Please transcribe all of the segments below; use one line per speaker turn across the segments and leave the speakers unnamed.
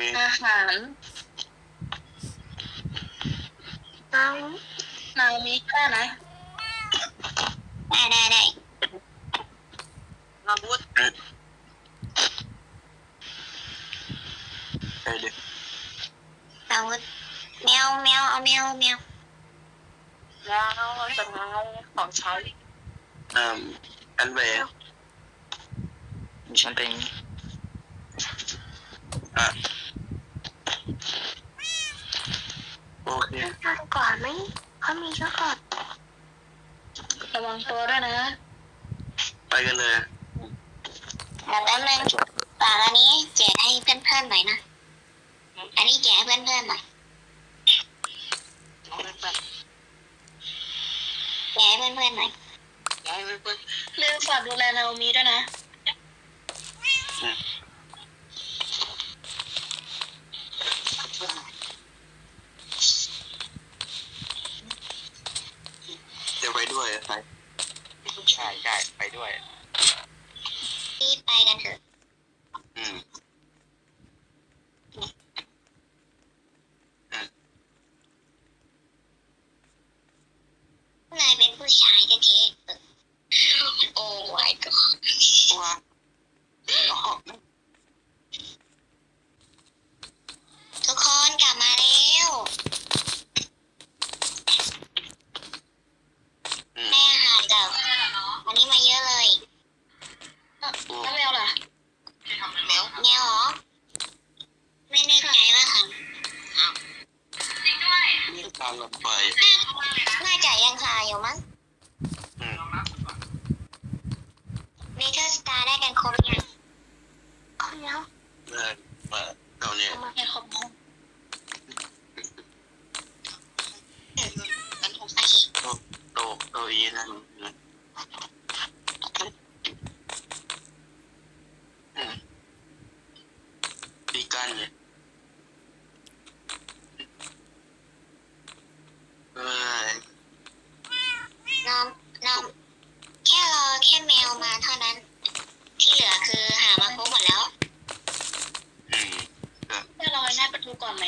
ม
อาหา
รน้ำ
น้ำมี
แค่
ไห
น
ได้ได้ได้
มาบูดไป
ดิ
มา
บูด
แมว
แม
ว
เอา
แมวแมวแมว
จะเงาของใช้
อ่าอันเบย์
ฉันเป็น
อะ มา
ดูก่อนไหมเขามีซะก่อนระวังตัวด้วยนะ
ไปกันเลย
แต่แป๊บนึงฝากอันนี้แจกให้เพื่อนๆหน่อยนะ อันนี้แจกให้เพื่อนๆหน่อยแจกให้เพื่อนๆหน่อยลืมฝากดูแลนาโอมิด้วยนะ
ไปด้วยไป
ใช่ใช่ไปด้วย
รีบไปกันเถอะ
อ
นไห
ม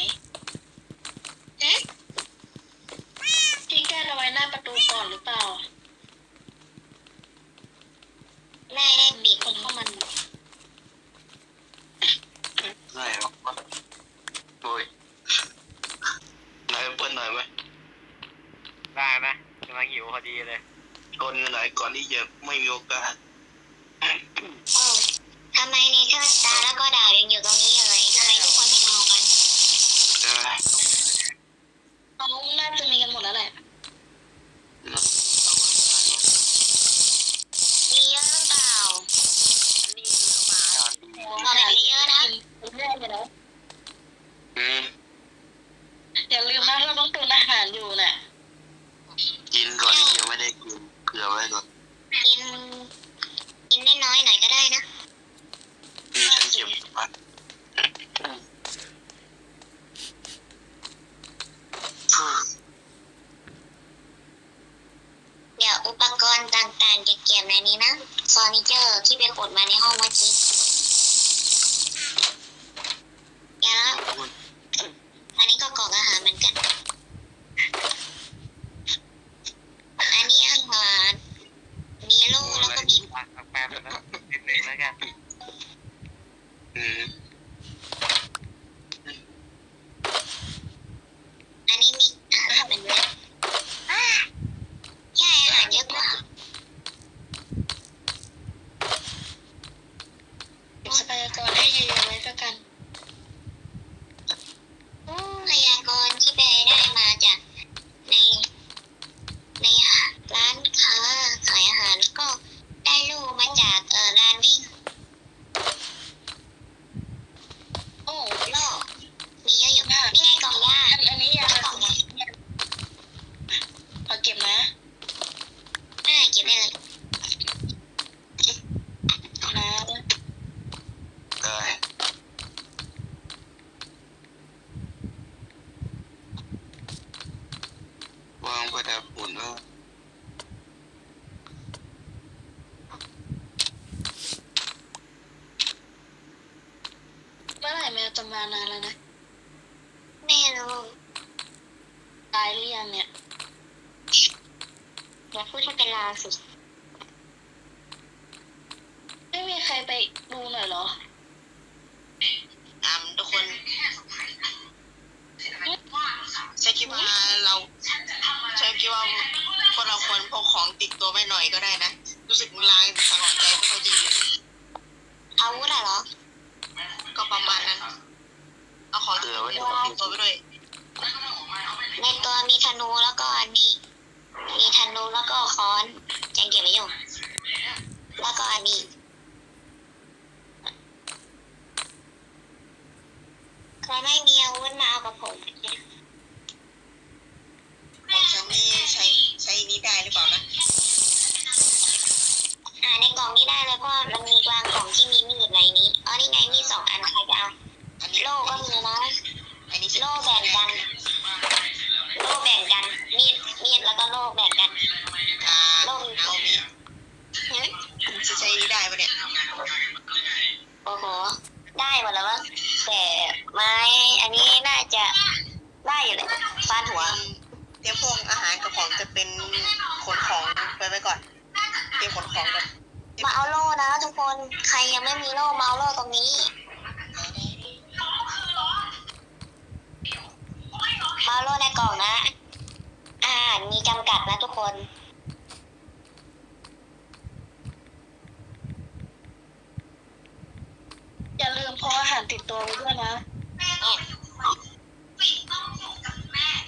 หรือยังเนี่ย
อย่าพูดให้เป็นลางสิ
ไม่มีใครไปดูหน่อยเหรอ
ตามทุกคนฉันคิดว่าเราฉันคิดว่าพวกเราควรพกของติดตัวไปหน่อยก็ได้นะ รู้สึกลางสังหรณ์ใจไม่ค่อยดีเลย
อาวุธอะเหรอ
ก็ประมาณนั้น เอาของติดตัวไปด้วย
ในตัวมีธนูแล้วก็อันนี้มีธนูแล้วก็ค้อนจังเก็บไว้อยู่ แล้วก็อันนี้ใครไม่มีอาวุธมาเอากับผม
ของฉันนี่ใช้ใช้นี้ได้หรือเปล่านะ
อ่าในกล่องนี้ได้เลยเพราะมันมีกลางกล่องที่มีมีดในนี้อ๋อนี่ไงมีสองอันใครจะเอา
อันนี้
โล่ก็มีนะ
อันนี้ฉัน
โล่แบ่งกัน
จะใช้นี้ได้ปะเนี่ย
โอ้โห ได้หมดแล้ววะแต่ไม้อันนี้น่าจะได้อยู่เลยฟาดหัว
เตรียมพวกอาหารกับของจะเป็นขนของไปไว้ก่อน เตรียมขนของกัน
มาเอาโล่นะทุกคนใครยังไม่มีโล่มาเอาโล่ตรงนี้มาเอาโล่ในกล่องนะอาหารมีจำกัดนะทุกคน
อย่าลืมพกอาหารติดตัวไว้ด้วยนะ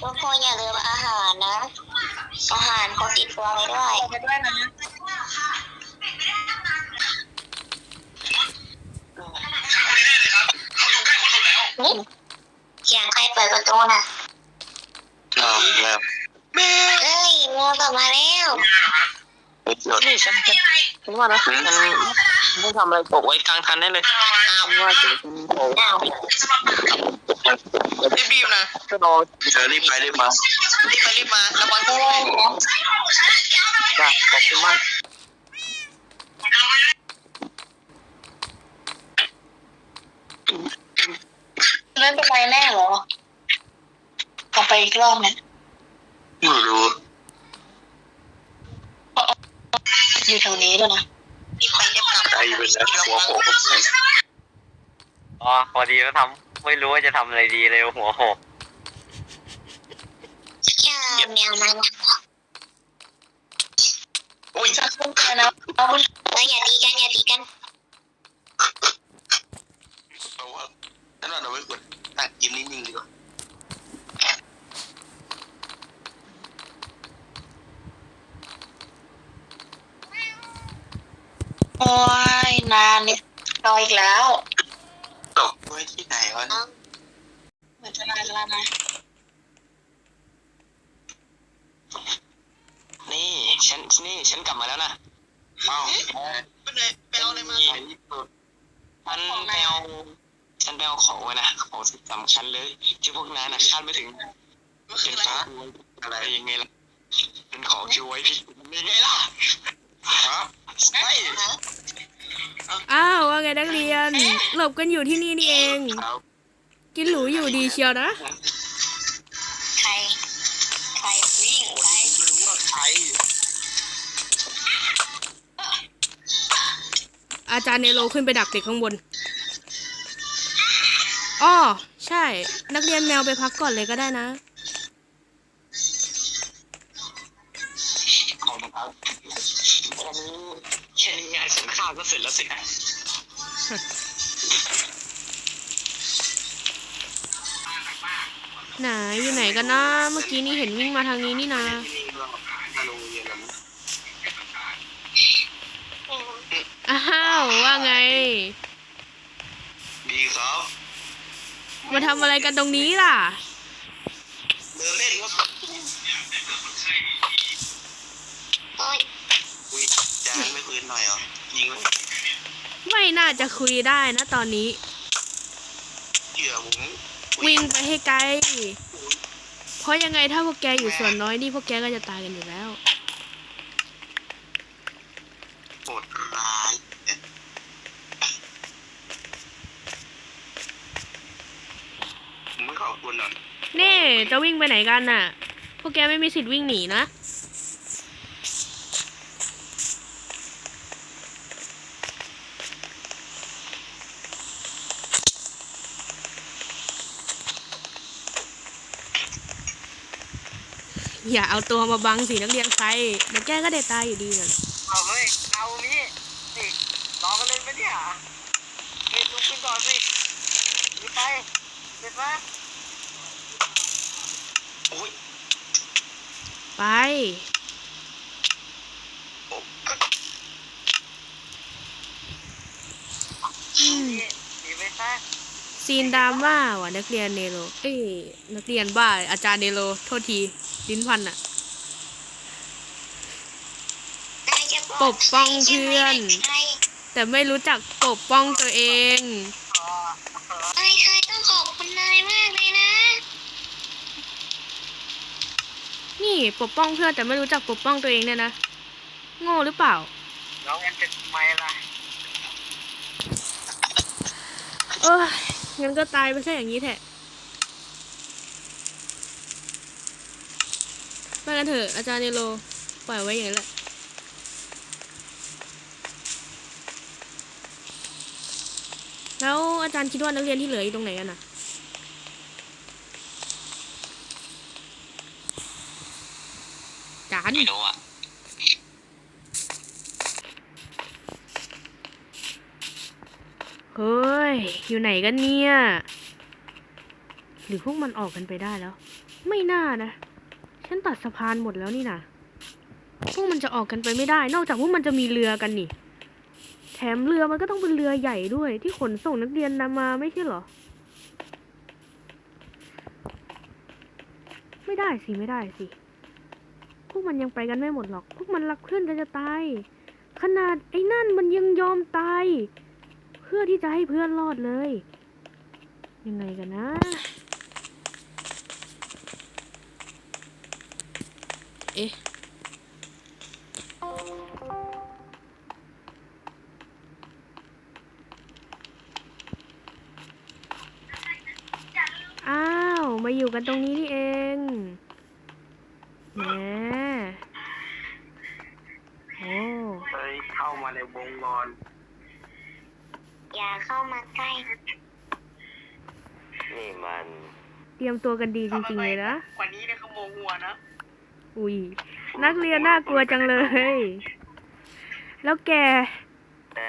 ทุกคนอย่าลืมอาหารนะ อาหารเขาติดตัวไว้ด้วย
ไปด้วยนะ
เสียงใครเปิดประตูน่ะ
อ้าวแล้ว
แม่
เฮ้ยงูกลับมาแล้ว
ไปหยดนี่ฉันฉันฉันว่านะฉันไม่ทำอะไรตกไว้กลางทันได้เลยอ้าวว่าจะฉันโอ้
อ้าว
รีบๆนะ
ก็รอเธอรีบไปรีบมา
รีบไปรีบมาระวัง
เฮ้
ด้วยย
จ้ะขอบคุณมาก
ไม่เป็นไรแน่เหรอขอไปอีกรอบไหม
ไม่รู้
อยู่แถวนี้แล้วยนะ
รีบไปรีบกลับ
ใจไปแล้วหัวโขกกับเพื่ อน
อ๋อพอดีก็ทำไม่รู้ว่าจะทำอะไรดีเลยหัวโขก
แค่แมวมัน
อุ้ย
จะขึ้นไปนะเอาคุณ
แล้วอย่าตีกันอย่าตีกัน
เอาว่านั่นเราไม่ควรนั่งยิ้มนิ่งๆดีกว่า
โอ้ยนานเนี่ยรออีกแล้ว
ตกไว้ที่ไหนวะ
เอา
เหมือนจะนานแล้วนะ
นี่ฉันนี่ฉันกลับมาแล้วนะเอ้า
ไปไหนไปเอาอะไรมา
ฉันไปเอาฉันไปเอาของไว้นะของสำคัญเลยที่พวกนั้นนะคาดไม่ถึง
มันคื
เป็
อนอะไร
ฟ้าอะไรยังไงล่ะเป็นของช่วยพี่ยังไงล่ะฮะใช่
อ้าวว่าไงนักเรียน หลบกันอยู่ที่นี่นี่เอง
ครับ
กินหรูอยู่ดีเชียวนะ
ใคร ใครวิ่ง
คน
ใคร
ไม่รู้ว่าใคร
อาจารย์เนโรขึ้นไปดักเด็กข้างบน อ้อ ใช่ นักเรียนแมวไปพักก่อนเลยก็ได้นะ
ค่นี้งานฉันข้าวก็เสร็จแล้วสินะ
ไหนอยู่ไหนกันนะ เมื่อกี้นี่เห็นวิ่งมาทางนี้นี่นะ อ้าวว่าไง
ดีครับ
มาทำอะไรกันตรงนี้ล่ะ
หน่อยเหรอยิงไว้
ไม่น่าจะคุยได้นะตอนนี้
เหยื่อผม
วิ่งไปให้ไกล เพราะยังไงถ้าพวกแกอยู่ส่วนน้อยนี่พวกแกก็จะตายกันอยู่แล้ว
โหดร้ายผมไม่ขอบคุณหน่อย
นี่จะวิ่งไปไหนกันน่ะ พวกแกไม่มีสิทธิ์วิ่งหนีนะ อย่าเอาตัวมาบังสีนักเรียนใครเดี๋ยวแกก็ได้ตายอยู่ดีนั่น
เอาเฮ้ยเอานี่นี่รอกันเลยไหมเนี่ยเฮ้ยลุกขึ้นก่อนสิหนีไปเด็ดมา
โอ้ย
ไป อืม
นี่หนีไปซะ
ซีนดราม่าว่ะนักเรียนเนโรเอ้ยนักเรียนบ้าอาจารย์เนโรโทษที ลิ้นพันอะ
นายจะ
ปกป้องเพื่อน
ใคร
แต่ไม่รู้จักปกป้องตัวเอง
ใครใครต้องขอบคุณนายมากเลยนะ
นี่ปกป้องเพื่อนแต่ไม่รู้จักปกป้องตัวเองเนี่ยนะ โง่หรือเปล่า
แล้วมันจะทำไมล่ะ
เอองั้นก็ตายไปซะอย่างนี้แทะ ไปกันเถอะอาจารย์เนโรปล่อยไว้อย่างนั้นแหละแล้วอาจารย์คิดว่านักเรียนที่เหลืออยู่ตรงไหนกันน่ะจาน
ไม่รู้อะ
เฮ้ย อยู่ไหนกันเนี่ย หรือพวกมันออกกันไปได้แล้ว ไม่น่านะ ฉันตัดสะพานหมดแล้วนี่นะพวกมันจะออกกันไปไม่ได้ นอกจากพวกมันจะมีเรือกันนี่ แถมเรือมันก็ต้องเป็นเรือใหญ่ด้วย ที่ขนส่งนักเรียนนำมาไม่ใช่เหรอ ไม่ได้สิไม่ได้สิ พวกมันยังไปกันไม่หมดหรอก พวกมันรักเพื่อนกันจะตาย ขนาดไอ้นั่นมันยังยอมตาย เพื่อที่จะให้เพื่อนรอดเลย ยังไงกันนะ เอ๊ะอ้าว มาอยู่กันตรงนี้นี่เองแหมโอ้
เฮ้ยเข้ามาในวงกร
อย่าเข้ามาใกล้
นี่มัน
เตรียมตัวกันดีจริงๆเลยนะ
กว่านี้เนี่ยเขาโมงหัวนะ
อุ้ยนักเรียนน่ากลัวจังเลย แล้วแก
แต่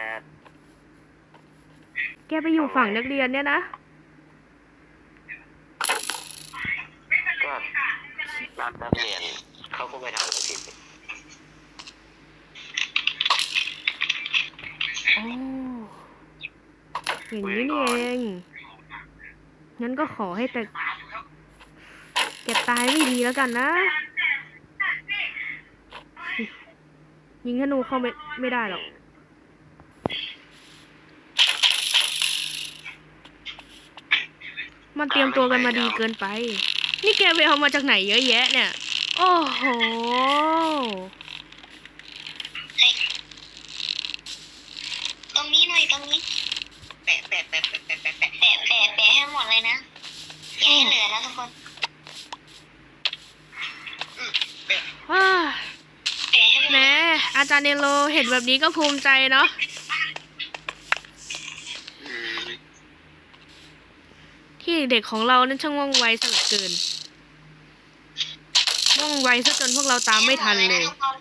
แกไปอยู่ฝั่งนักเรียนเนี่ยนะ
ก็รับนักเรียนเขาก็ไม่ทำอะไรผิด
โอ้อย่างนี้นี่เองงั้นก็ขอให้แต่แกตายไม่ดีแล้วกันนะ ยิงธนูเข้าไม่ไม่ได้หรอกมันเตรียมตัวกันมาดีเกินไป นี่แกไปเอามาจากไหนเยอะแยะเนี่ย โอ้โห
ตรงนี้หน่อยตรงนี้
แปะแปะแปะแป
จารย์เนโลเห็นแบบนี้ก็ภูมิใจเนาะที่เด็กของเรานั้นช่างว่องไวสลับเกิน ว่องไวซะจนพวกเราตามไม่ทันเลย
ให้ทั่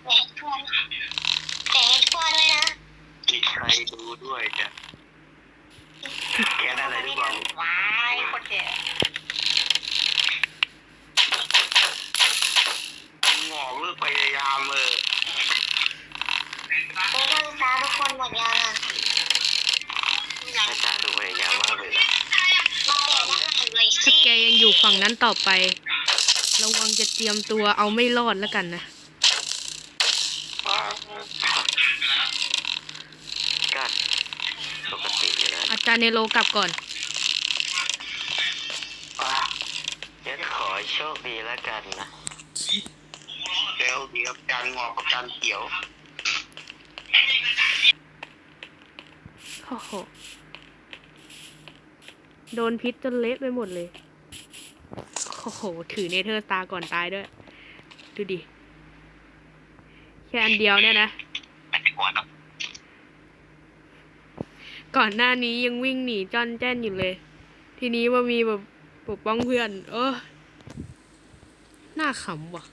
ด้วยนี่
ครดูด้วยจ้ะแกอะไรหรือเปล่า
ว้ายค
นแก่
งอกเลิกพยายามเลย
จ้าทุก
คนหมดยังสถ้าแก
ยังอยู่ฝั่งนั้นต่อไป ระวังจะเตรียมตัวเอาไม่รอดแล้วกันนะ
อา
จารย์เนโลกลับก่อน
งั้นขอโชคดีแล้วกันนะ
เซลล์ดีครับการงอกกับการเขียว
โอ้โหโดนพิษจนเละไปหมดเลย โอ้โห ถือเนเธอร์สตาร์ก่อนตายด้วย ดูดิ แค่อันเดียวเนี่ยนะ
ไม่ได้กวนเนาะ
ก่อนหน้านี้ยังวิ่งหนีจอนแจ้นอยู่เลย ทีนี้ว่ามีแบบปกป้องเพื่อน เออน่าขำว่ะ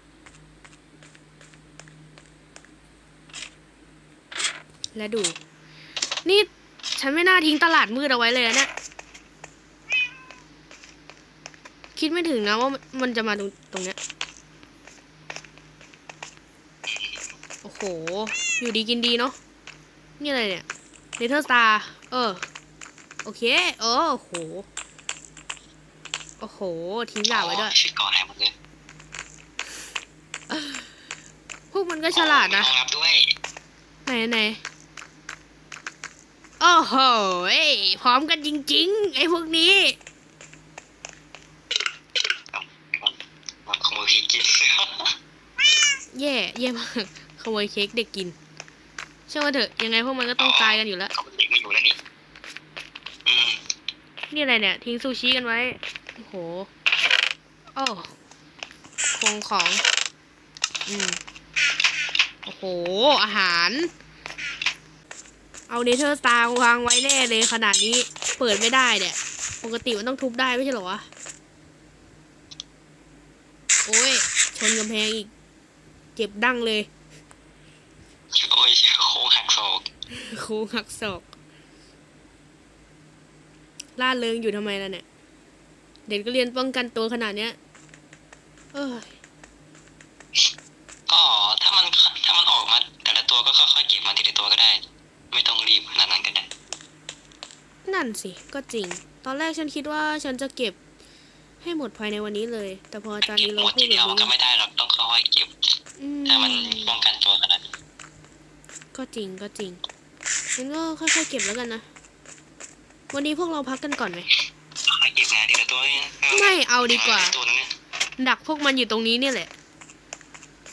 และดู นี่ ฉันไม่น่าทิ้งตลาดมืดเอาไว้เลยนะเนี่ยคิดไม่ถึงนะว่ามันจะมาตรงตรงเนี้ย โอ้โห อยู่ดีกินดีเนาะ นี่อะไรเนี่ยเนเธอร์สตาร์ เออ โอเค เออ โอ้โห โอ้โห ทิ้งดาบไว้ด้วย
ชุดก่อนให้หมดเลย
พวกมันก็ฉลาดนะ
รองรับด้วย
ไหนไหน โอ้โหเอ้ยพร้อมกันจริง ๆ ไอ้พวกนี้
มาขโมยพริกกิน
แย่แย่มากขโมยเค้กเด็กกินเชื่อว่าเถอะยังไงพวกมันก็ต้องตายกันอยู่แล้ว
เขาเป็นเด็กไม่อยู่แล้วนี่อืม
นี่อะไรเนี่ย ทิ้งซูชิกันไว้โอ้โหโอ้คงของ อืมโอ้โห อาหาร เอาเนเธอร์สตาร์วางไว้แน่เลยขนาดนี้เปิดไม่ได้เนี่ยปกติมันต้องทุบได้ไม่ใช่เหรอวะ โอ้ย ชนกำแพงอีก เจ็บดั้งเลย
โอ้ยโค้งหักศอก
โค้งหักศอกล่าเริงอยู่ทำไมล่ะเนี่ย เด็กก็เรียนป้องกันตัวขนาดเนี้ย เอ้ย
ก็ถ้ามันถ้ามันออกมาแต่ละตัวก็ค่อยๆเก็บมาทีละตัวก็ได้ ไม่ต้องรีบขนาดนั้นก็ได้
นั่นสิก็จริง ตอนแรกฉันคิดว่าฉันจะเก็บให้หมดภายในวันนี้เลย แต่พออาจารย์
เก็
นี
บ
โร
หมด
พู
ที
ดแบ
เดียว
บ
มันก็
นี้
ไม่ได้หรอกต้องค่อยๆเก็บ
อืม
ถ้ามันป้องกันตัวขนาดนี้
ก็จริงก็จริงงั้นก็ค่อยๆเก็บแล้วกันนะ วันนี้พวกเราพักกันก่อนไหม
ค่อยๆเก็บงานทีละตัวเนี่ย
ไม่เอาดีกว่า
ตัวนึงเนี่ย
ดักพวกมันอยู่ตรงนี้เนี่ยแหละ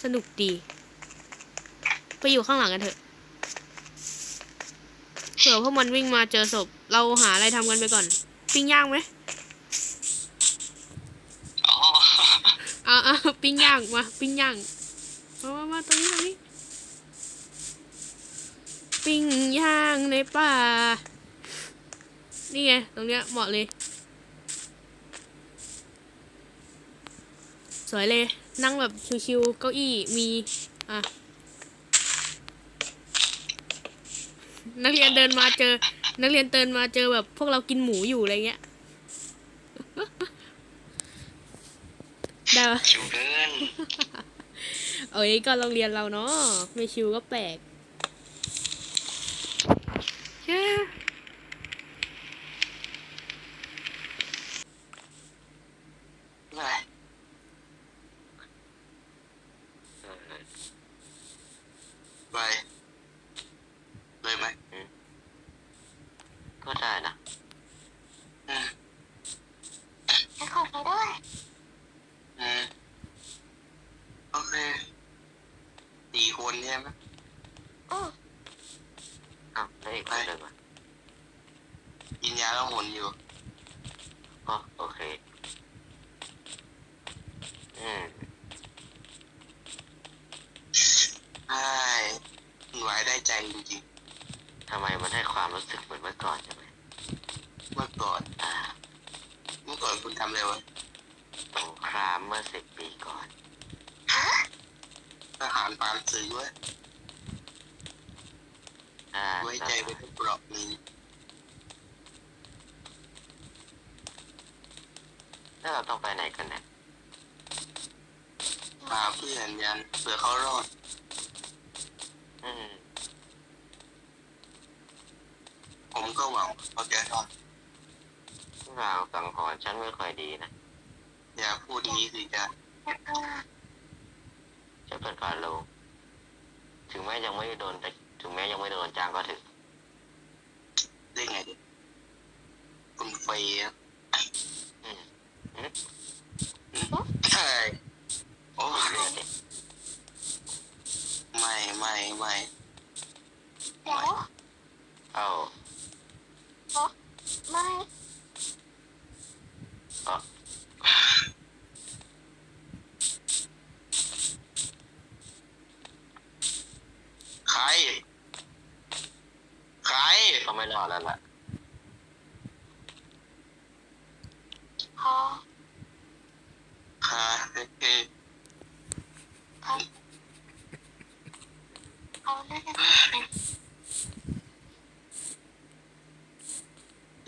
สนุกดี ไปอยู่ข้างหลังกันเถอะเผื่อพวกมันวิ่งมาเจอศพ เราหาอะไรทำกันไปก่อน ปิ้งย่างไหม
อ๋อ
อ่าอ่าปิ้งย่างมาปิ้งย่างมามามาตรงนี้ตรงนี้ ปิ้งย่างในป่า นี่ไง ตรงเนี้ยเหมาะเลย สวยเลย นั่งแบบชิวๆเก้าอี้มี อะ นักเรียนเดินมาเจอ นักเรียนเดินมาเจอแบบ พวกเรากินหมูอยู่อะไรเงี้ย ได้ปะ
ชิวเกิน
เอ้ยก็โรงเรียนเราเนาะไม่ชิวก็แปลกแค่
ไปไปเลยไหมก็ได้นะ
ให้ขอไปด้วย
อืมโอเคสี่คนใช่ไหม
อือ
อ้าวแล้วอีกคนหนึ่งอะ
กินยาแล้วหมุนอยู่
อ๋อโอเค อืม
ใช่ไหวได้ใจจริง
ทำไมมันให้ความรู้สึกเหมือนเมื่อก่อนใช่ไหม
ๆ เมื่อก่อน
อ่า
เมื่อก่อนคุณทำอะไรวะ
สงครามเมื่อสิบปีก่อน
ทหารปานซื้อไว้
อ่า
ไว้ใจไปทุกเปลอกนี้
แล้วเราต้องไปไหนกันเนี่ย
พาเพื่อนยันเผื่อเขารอด
อืม
ผมก็หวังเขาจะรอด
รางสังหรณ์ฉันไม่ค่อยดีนะ
อย่าพูดนี้สิจ้ะ
จะเปิดฝาโลงถึงแม้ยังไม่โดนแต่ถึงแม้ยังไม่โดนจ้างก็ถึง
ได้ไงดิคุณเฟย์อะ
อืม
ใช่โอ้
เลือดดิ
ไม่ไม่ไม่
แล้ว
เอา
ไม่
ใคร ใคร
เขาไม่รอดแล้วล่ะ
พอ
ใคร
เขาน่าจะเป็น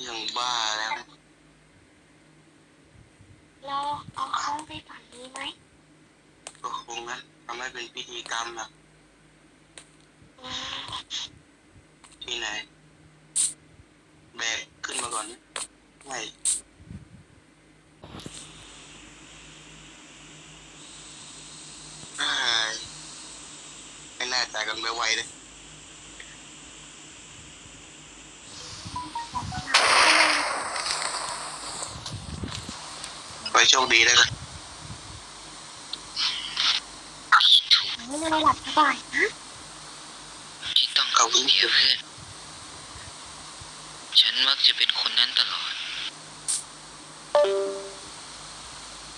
ยังบ้าแล้ว
เราเอาเขาไปฝันนี้ไหม
ก็คงนะทำให้เป็น พิธีกรรมนะ
อืม
ที่ไหนแบกขึ้นมาก่อนนะไม่อ้ายไม่น่าจ่ายกันไม่ไหวเลยไปโชคดีแล้วกัน
ไม่ได้หลับสบายนะ
ที่ต้องกับเดียวเพื่อน ฉันมักจะเป็นคนนั้นตลอด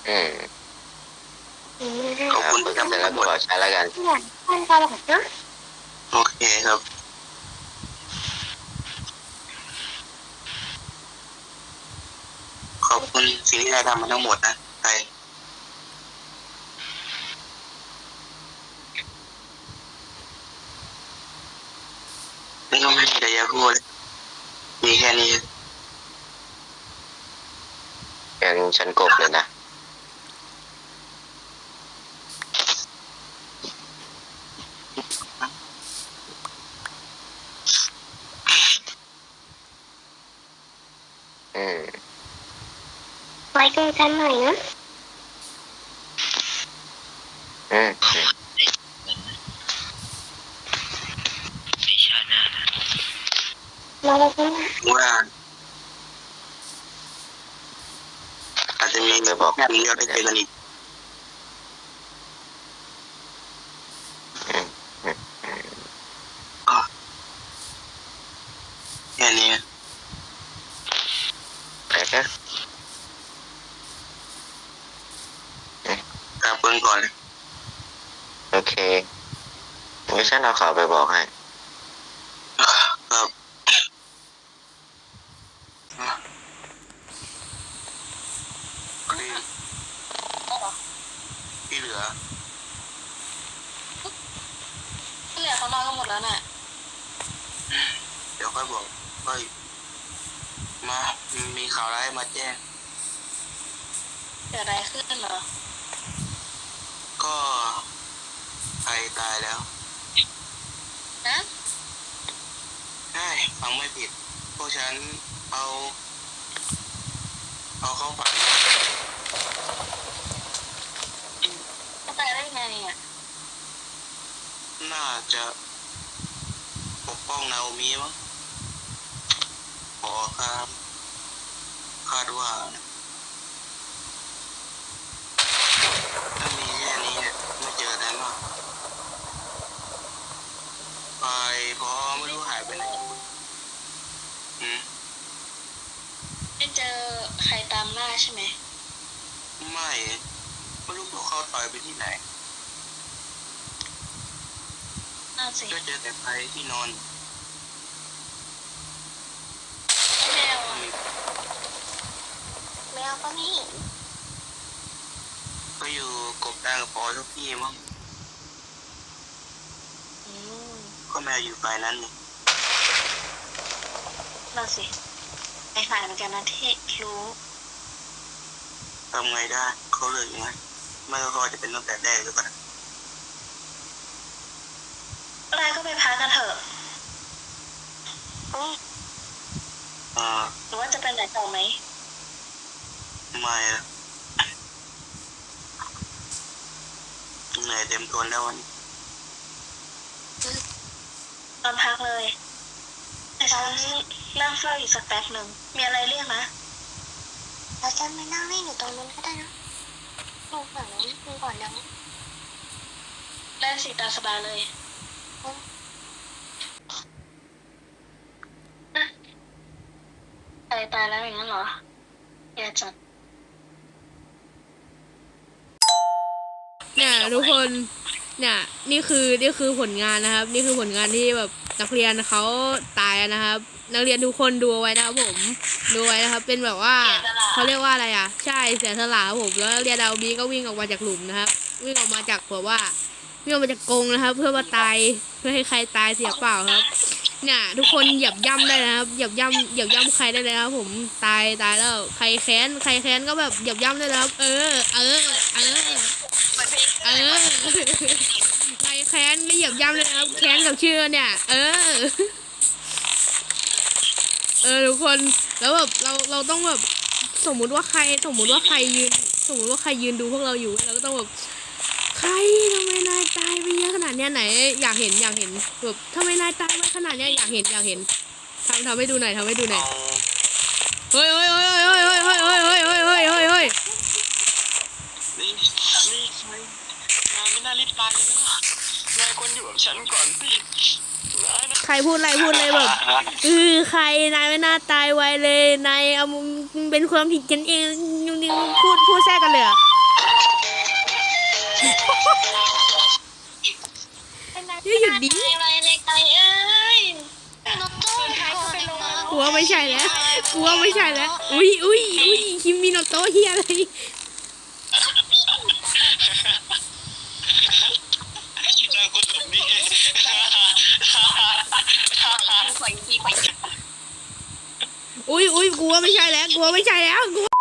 อืม
อืม
ขอบคุณ
เปิด
ครั
เสร็จแล้วก็บอกใช้แล้วกัน
เพื่อนเพื่อนตลอดนะ
โอเคครับ ขอบคุณสิ่งที่ได้ทำมาทั้งหมดนะใครนี่ก็ ไม่มีอะไรจะพูดเลยมีแค่นี้
งั้นฉันกบเลยนะ อืม
ไว้เจอกันหน่อยนะ
อืม
หวังว่าได้เหมือนในชาติหน้านะ
เราจะ
ว่าอาจจะมี
ไม่บอก
แค่นี้เราได้เจอกันอีก
อืมอืมอืม
แค่นี้
แต่ก็
กลับเพิ่นก่อนเลย
โอเคงั้นฉันเอาข่าวไปบอกให้
ครับครีมที่เหลือ
ที่เหลือเขานอนกันหมดแล้วน่ะ
เดี๋ยวค่อยบอกค่อยมา มีข่าวร้ายมาแจ้ง
เกิดอะไรขึ้นเหรอ
ก็ใครตายแล้ว
นะ
ใช่ฟังไม่ผิด พวกฉันเอา เอาเข้าฝัน
เขาตายได้ไงอะ
น่าจะปกป้องนาโอมิมั้งขอครับคาดว่านะถ้ามีแค่นี้เนี่ยไม่เจออะไรมากไปพอไม่รู้หายไปไหนอืม
ไม่เจอใครตามล่าใช่ไหม
ไม่ ไม่รู้พวกเขาต่อยไปที่ไหน
น่า สิ
ก็เจอแต่ใครที่นอน
แมวอะ
แมวก็ไม่เห็น
ก็อยู่กบดานกับพอทุกที่มั้ง
อืม
ก็แมวอยู่ฝ่ายนั้นนี่
น่าสิไอฝ่ายเหมือนกันนะที่รู้
ทำไงได้เขาเลือกยังไงไม่ก็เขาอาจจะเป็นตั้งแต่แรกหรือเปล่า
อะ ไรก็ไปพักกันเถอะ
อ่า
หรือว่าจะไปไหนต่อไหม
ไม่อะเหนื่อยเต็มทนแล้ววันนี้
ตอนพักเลยแต่ฉันนั่งเฝ้าอยู่สักแป๊บหนึ่งมีอะไรเรียกนะ
เราจะไปนั่งเล่นอยู่ตรงนู้นก็ได้นะลงฝั่งนู้นลงก่อนนะ
ได้สิตามสบายเลย ใครตายแล้วอย่างนั้นเหรอแย่จัด
เนี่ยทุกคนเนี่ยนี่คือนี่คือผลงานนะครับ นี่คือผลงานที่แบบนักเรียนเขาตายนะครับ นักเรียนทุกคนดูไว้นะครับผมดูไว้นะครับ เป็นแบบว่าเขาเรียกว่าอะไรอะ ใช่เสียสละครับผมแล้วนักเรียนดาวบีก็วิ่งออกมาจากหลุมนะครับ วิ่งออกมาจากแบบว่าวิ่งออกมาจากกรงนะครับ เพื่อมาตายเพื่อให้ใครตายเสียเปล่าครับ เนี่ยทุกคนเหยียบย่ำได้นะครับเหยียบย่ำเหยียบย่ำใครได้เลยครับผมตายตายแล้วใครแค้นใครแค้นก็แบบเหยียบย่ำได้เลยครับเออ เออเออเออใครแค้นไม่เหยียบย่ำเลยครับแค้นกับชื่อเนี่ย เออ เออทุกคนแล้วแบบเราเราต้องแบบสมมุติว่าใครสมมุติว่าใครยืน สมมุติว่าใครยืนดูพวกเราอยู่เราก็ต้องแบบ ใครทำไมนายตายไปเยอะขนาดเนี้ยไหน อยากเห็นอยากเห็นแบบทำไมนายตายไปขนาดเนี้ยอยากเห็นอยากเห็นทำทำให้ดูหน่อยทำให้ดูหน่อยเฮ้ยเฮ้ยเฮ้ยเฮ้ยเฮ้ยเฮ้ยเฮ้ยเฮ้ยเฮ้ยเฮ้ยเฮ้ยเฮ้ย
นี่นี่นายไม่น่ารีบตายเลยนะนายควรอยู่กับฉันก่อนสินายนะ
ใครพูดอะไรพูดเลยแบบเออใครนายไม่น่าตายไวเลยนายเอามึงเป็นความผิดกันเองยังยังพูดพูดแทรกกันเลยอะ เฮ้ยหยุดดิ
อะไรในไกลเอ้ยนกต้นก่อนนะ
กูว่าไม่ใช่แล้วกูว่าไม่ใช่แล้ว อุ้ยอุ้ยอุ้ยคิมมิโนโตะเฮียอะไร
นายคนแบบนี้
อุ้ยอุ้ยกูว่าไม่ใช่แล้วกูว่าไม่ใช่แล้วกู